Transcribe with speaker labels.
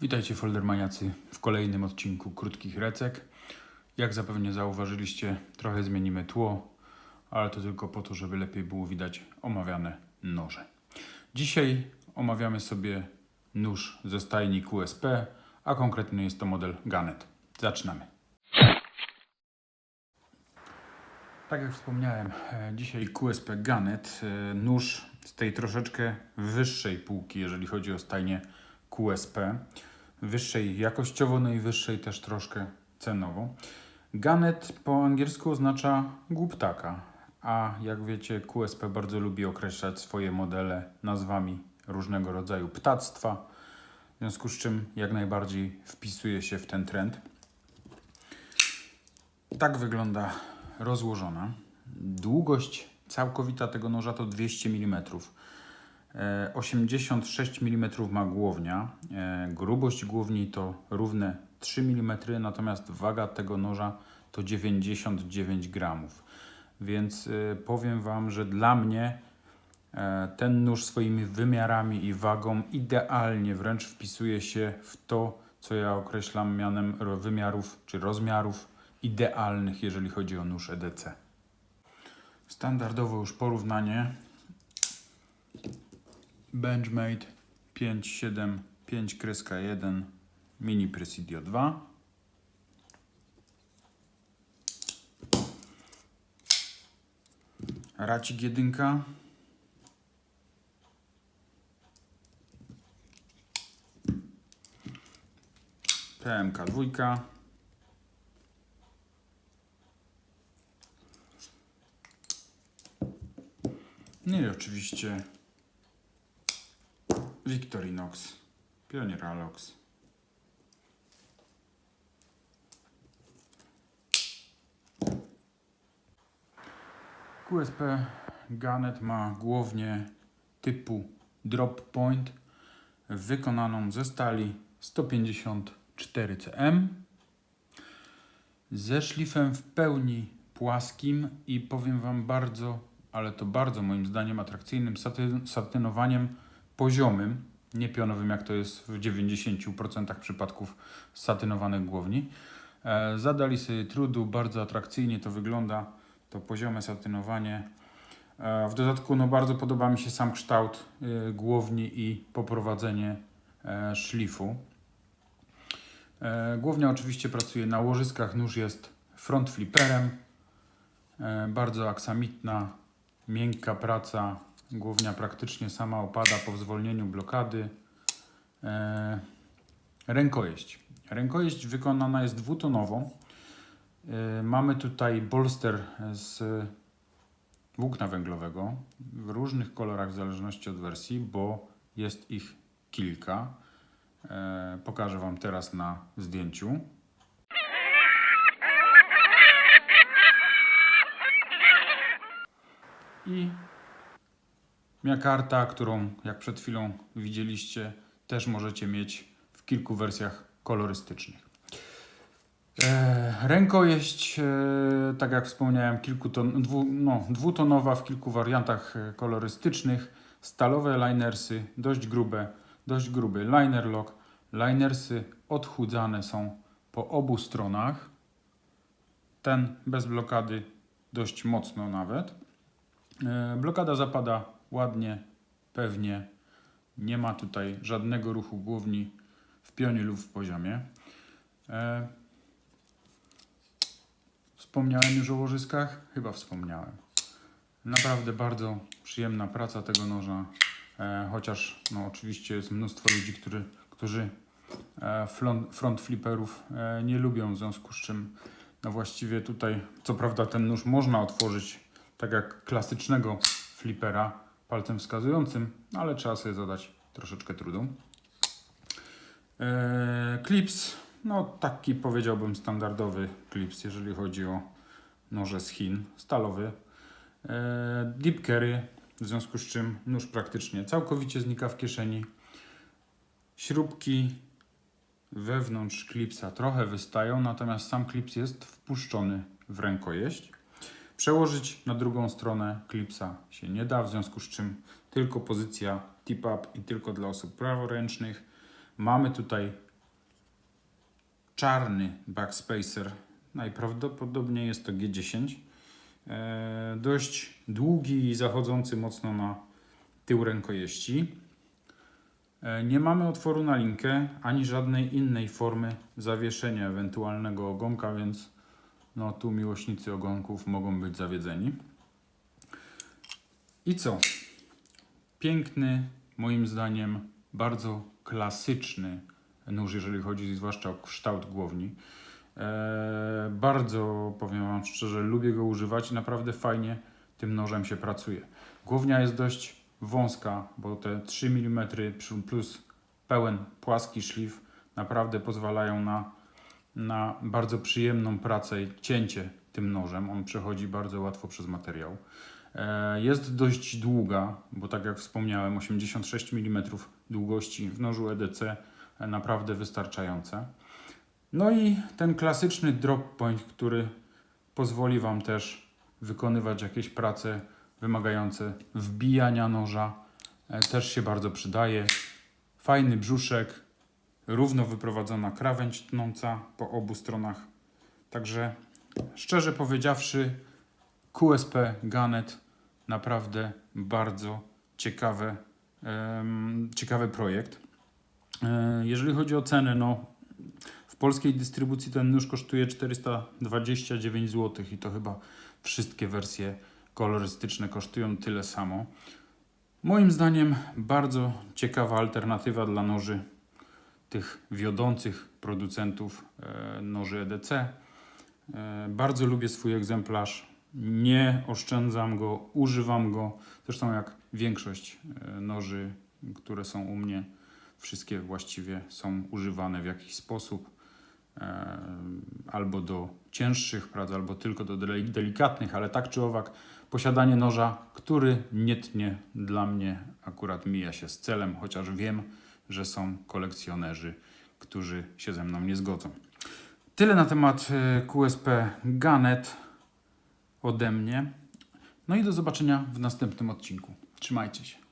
Speaker 1: Witajcie foldermaniacy w kolejnym odcinku Krótkich Recek. Jak zapewne zauważyliście, trochę zmienimy tło, ale to tylko po to, żeby lepiej było widać omawiane noże. Dzisiaj omawiamy sobie nóż ze stajni QSP, a konkretnie jest to model Ganet. Zaczynamy. Tak jak wspomniałem, e, dzisiaj QSP Ganet, e, nóż z tej troszeczkę wyższej półki, jeżeli chodzi o stajnię QSP. Wyższej jakościowo, no i wyższej też troszkę cenowo. Ganet po angielsku oznacza głuptaka, a jak wiecie, QSP bardzo lubi określać swoje modele nazwami różnego rodzaju ptactwa, w związku z czym jak najbardziej wpisuje się w ten trend. Tak wygląda rozłożona. Długość całkowita tego noża to 200 mm. E, 86 mm ma głownia. E, Grubość głowni to równe 3 mm, natomiast waga tego noża to 99 gramów. Więc e, powiem Wam, że dla mnie e, ten nóż swoimi wymiarami i wagą idealnie wręcz wpisuje się w to, co ja określam mianem wymiarów czy rozmiarów idealnych, jeżeli chodzi o nóż EDC. Standardowo już porównanie. Benchmade 575 kreska 1 Mini Presidio 2 Racik jedynka. PMK dwójka. No i oczywiście Victorinox, Pionier Alox. QSP Ganet ma głownię typu drop point wykonaną ze stali 154 cm ze szlifem w pełni płaskim i powiem Wam bardzo, ale to bardzo moim zdaniem atrakcyjnym saty- satynowaniem poziomym, nie pionowym jak to jest w 90% przypadków satynowanych głowni. E, zadali sobie trudu, bardzo atrakcyjnie to wygląda, to poziome satynowanie. E, w dodatku no, bardzo podoba mi się sam kształt e, głowni i poprowadzenie e, szlifu. Głównie oczywiście pracuje na łożyskach, nóż jest front flipperem, e, bardzo aksamitna, miękka praca, głównia praktycznie sama opada po zwolnieniu blokady. E, Rękojeść. Rękojeść wykonana jest dwutonową. E, Mamy tutaj bolster z włókna węglowego w różnych kolorach w zależności od wersji, bo jest ich kilka. E, Pokażę Wam teraz na zdjęciu. I miakarta, którą jak przed chwilą widzieliście, też możecie mieć w kilku wersjach kolorystycznych. E, rękojeść, e, tak jak wspomniałem, kilkuton, dwu, no, dwutonowa w kilku wariantach e, kolorystycznych. Stalowe linersy, dość grube, dość gruby liner lock. Linersy odchudzane są po obu stronach. Ten bez blokady dość mocno nawet. Blokada zapada ładnie, pewnie. Nie ma tutaj żadnego ruchu głowni w pionie lub w poziomie. E, Wspomniałem już o łożyskach? Chyba wspomniałem. Naprawdę bardzo przyjemna praca tego noża, e, chociaż no, oczywiście jest mnóstwo ludzi, którzy, którzy e, front, front flipperów nie lubią, w związku z czym no właściwie tutaj, co prawda ten nóż można otworzyć tak jak klasycznego flipera palcem wskazującym, ale trzeba sobie zadać troszeczkę trudu. Eee, Clips, no taki powiedziałbym standardowy clips, jeżeli chodzi o noże z Chin, stalowy. Eee, Deep carry, w związku z czym nóż praktycznie całkowicie znika w kieszeni. Śrubki wewnątrz klipsa trochę wystają, natomiast sam klips jest wpuszczony w rękojeść. Przełożyć na drugą stronę klipsa się nie da, w związku z czym tylko pozycja tip up i tylko dla osób praworęcznych. Mamy tutaj czarny backspacer. Najprawdopodobniej jest to G10. E, dość długi i zachodzący mocno na tył rękojeści. E, Nie mamy otworu na linkę ani żadnej innej formy zawieszenia ewentualnego ogonka, więc no tu miłośnicy ogonków mogą być zawiedzeni. I co? Piękny, moim zdaniem, bardzo klasyczny nóż, jeżeli chodzi zwłaszcza o kształt głowni. Eee, bardzo, powiem Wam szczerze, lubię go używać i naprawdę fajnie tym nożem się pracuje. Głownia jest dość wąska, bo te 3 mm plus pełen płaski szlif naprawdę pozwalają na, na bardzo przyjemną pracę i cięcie tym nożem. On przechodzi bardzo łatwo przez materiał. E, Jest dość długa, bo tak jak wspomniałem, 86 mm długości w nożu EDC e, naprawdę wystarczające. No i ten klasyczny drop point, który pozwoli Wam też wykonywać jakieś prace wymagające wbijania noża, e, też się bardzo przydaje. Fajny brzuszek, równo wyprowadzona krawędź tnąca po obu stronach. Także szczerze powiedziawszy, QSP Ganet naprawdę bardzo ciekawe, em, ciekawy projekt. E, Jeżeli chodzi o cenę, no w polskiej dystrybucji ten nóż kosztuje 429 zł i to chyba wszystkie wersje kolorystyczne kosztują tyle samo. Moim zdaniem bardzo ciekawa alternatywa dla noży tych wiodących producentów e, noży EDC. E, Bardzo lubię swój egzemplarz. Nie oszczędzam go, używam go. Zresztą jak większość e, noży, które są u mnie, wszystkie właściwie są używane w jakiś sposób. Albo do cięższych prac, albo tylko do delikatnych, ale tak czy owak, posiadanie noża, który nie tnie, dla mnie akurat mija się z celem, chociaż wiem, że są kolekcjonerzy, którzy się ze mną nie zgodzą. Tyle na temat e, QSP Ganet ode mnie. No i do zobaczenia w następnym odcinku. Trzymajcie się.